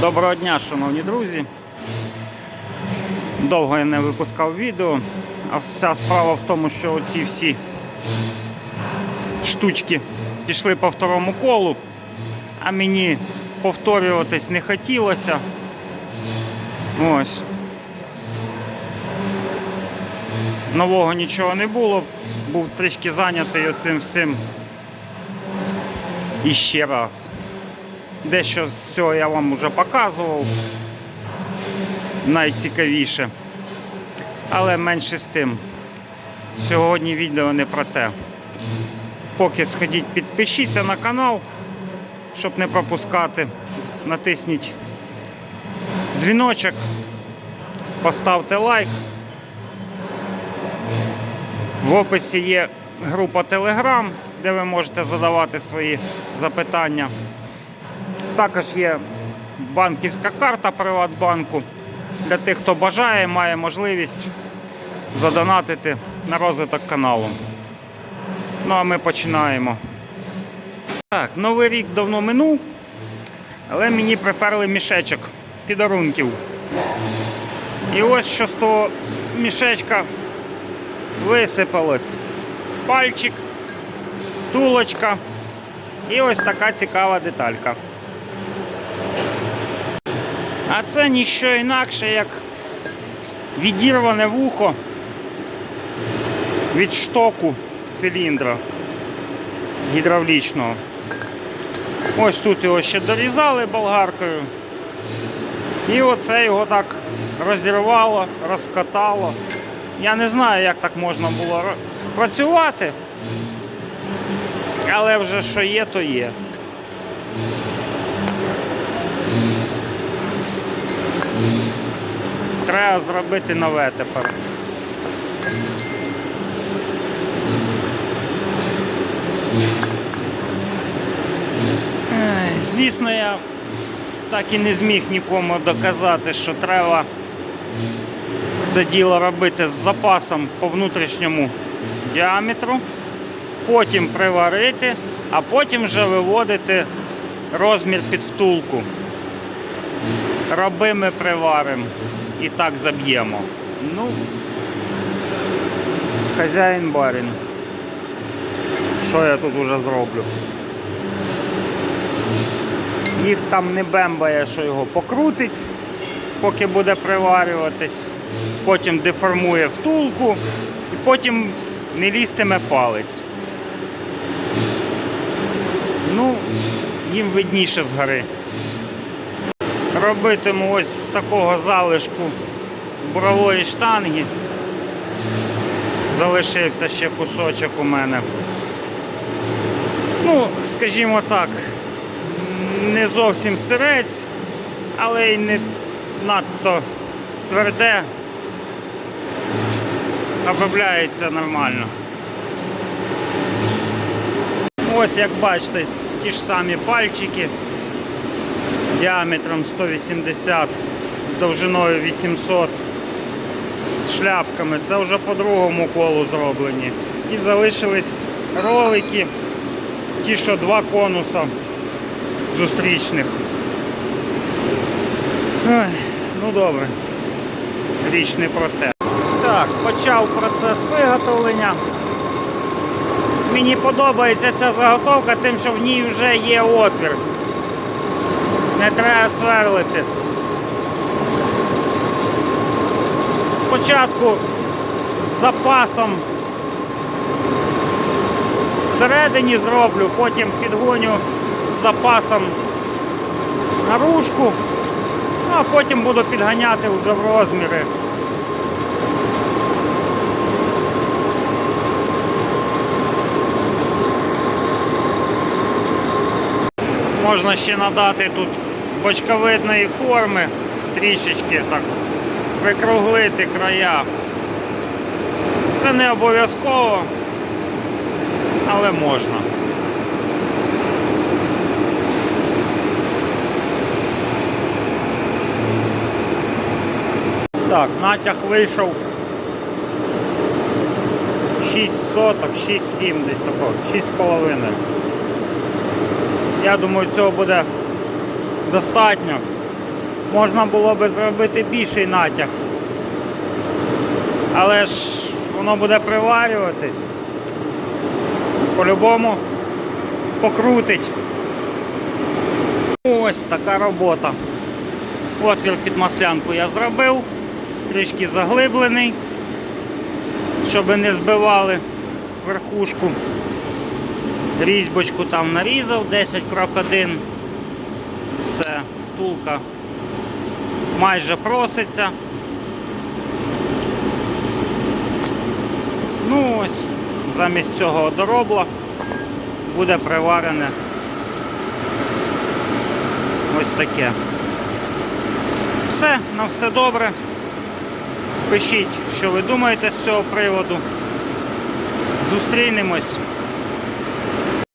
Доброго дня, шановні друзі. Довго я не випускав відео, а вся справа в тому, що оці всі штучки пішли по второму колу, а мені повторюватись не хотілося. Ось. Нового нічого не було, був трішки зайнятий оцим всім іще раз. Дещо з цього я вам вже показував. Найцікавіше. Але менше з тим. Сьогодні відео не про те. Поки сходіть, підпишіться на канал, щоб не пропускати. Натисніть дзвіночок, поставте лайк. В описі є група Telegram, де ви можете задавати свої запитання. Також є банківська карта Приватбанку. Для тих, хто бажає, має можливість задонатити на розвиток каналу. Ну а ми починаємо. Так, новий рік давно минув, але мені приперли мішечок підарунків. І ось що з того мішечка висипалось. Пальчик, тулочка і ось така цікава деталька. А це ніщо інакше, як відірване вухо від штоку циліндра гідравлічного. Ось тут його ще дорізали болгаркою. І оце його так розірвало, розкатало. Я не знаю, як так можна було працювати. Але вже що є, то є. Треба зробити нове тепер. Звісно, я так і не зміг нікому доказати, що треба це діло робити з запасом по внутрішньому діаметру, потім приварити, а потім вже виводити розмір під втулку. Роби ми приваримо і так заб'ємо. Ну, хазяїн барин. Що я тут уже зроблю? Їх там не бембає, що його покрутить, поки буде приварюватись, потім деформує втулку і потім не лізтиме палець. Ну, їм видніше згори. Робитиму ось з такого залишку бурової штанги. Залишився ще кусочок у мене. Ну, скажімо так, не зовсім сирець, але й не надто тверде. Обробляється нормально. Ось як бачите, ті ж самі пальчики діаметром 180, довжиною 800 з шляпками. Це вже по другому колу зроблені. І залишились ролики, ті, що два конуса зустрічних. Ну добре, річ не про те. Так, почав процес виготовлення. Мені подобається ця заготовка, тим, що в ній вже є отвір. Не треба сверлити. Спочатку з запасом всередині зроблю, потім підгоню з запасом наружку, ну, а потім буду підганяти вже в розміри. Можна ще надати тут бочковидної форми, трішечки так викруглити края. Це не обов'язково, але можна. Так, натяг вийшов 6 соток, 6,7 десь такого, 6,5. Я думаю, цього буде достатньо. можна було би зробити більший натяг. Але ж воно буде приварюватись. По-любому покрутить. Ось така робота. Отвір під маслянку я зробив, трішки заглиблений, щоб не збивали верхушку. Різьбочку там нарізав 10 крок 1. Все, втулка майже проситься. Ну ось, замість цього доробла буде приварене ось таке. Все, на все добре. Пишіть, що ви думаєте з цього приводу. Зустрінемось.